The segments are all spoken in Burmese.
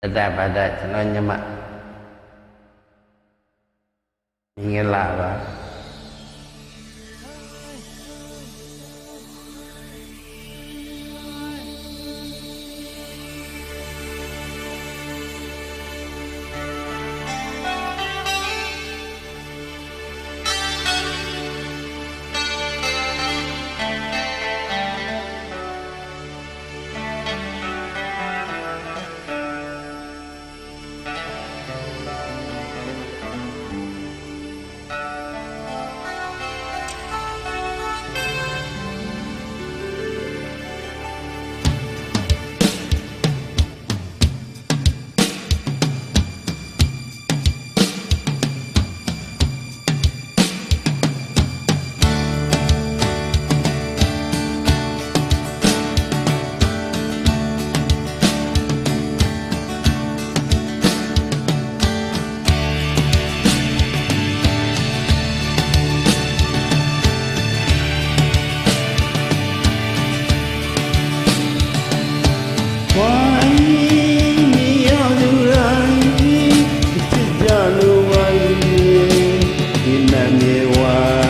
daripada celonya mak. Ingatlah bahawa Why?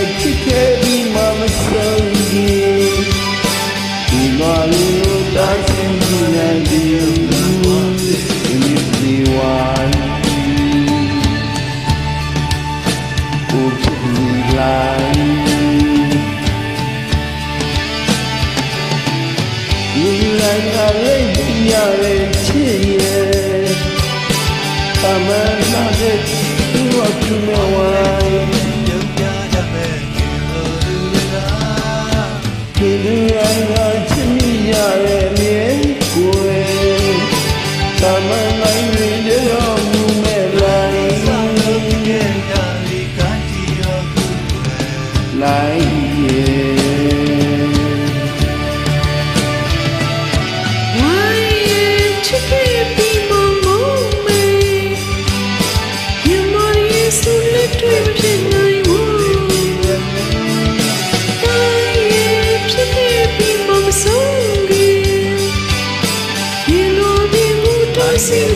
ဒီလိုက်အရေးပြရတဲ့ချစ်ရဲ့အမှန်နာတဲ့သူ့အကူမဝိုင်းပြန်ပြရမယ်ဒီလိုလူလားဒီလိုက်အချစ်ရရဲ့မြဲကိုယ်သမ Party.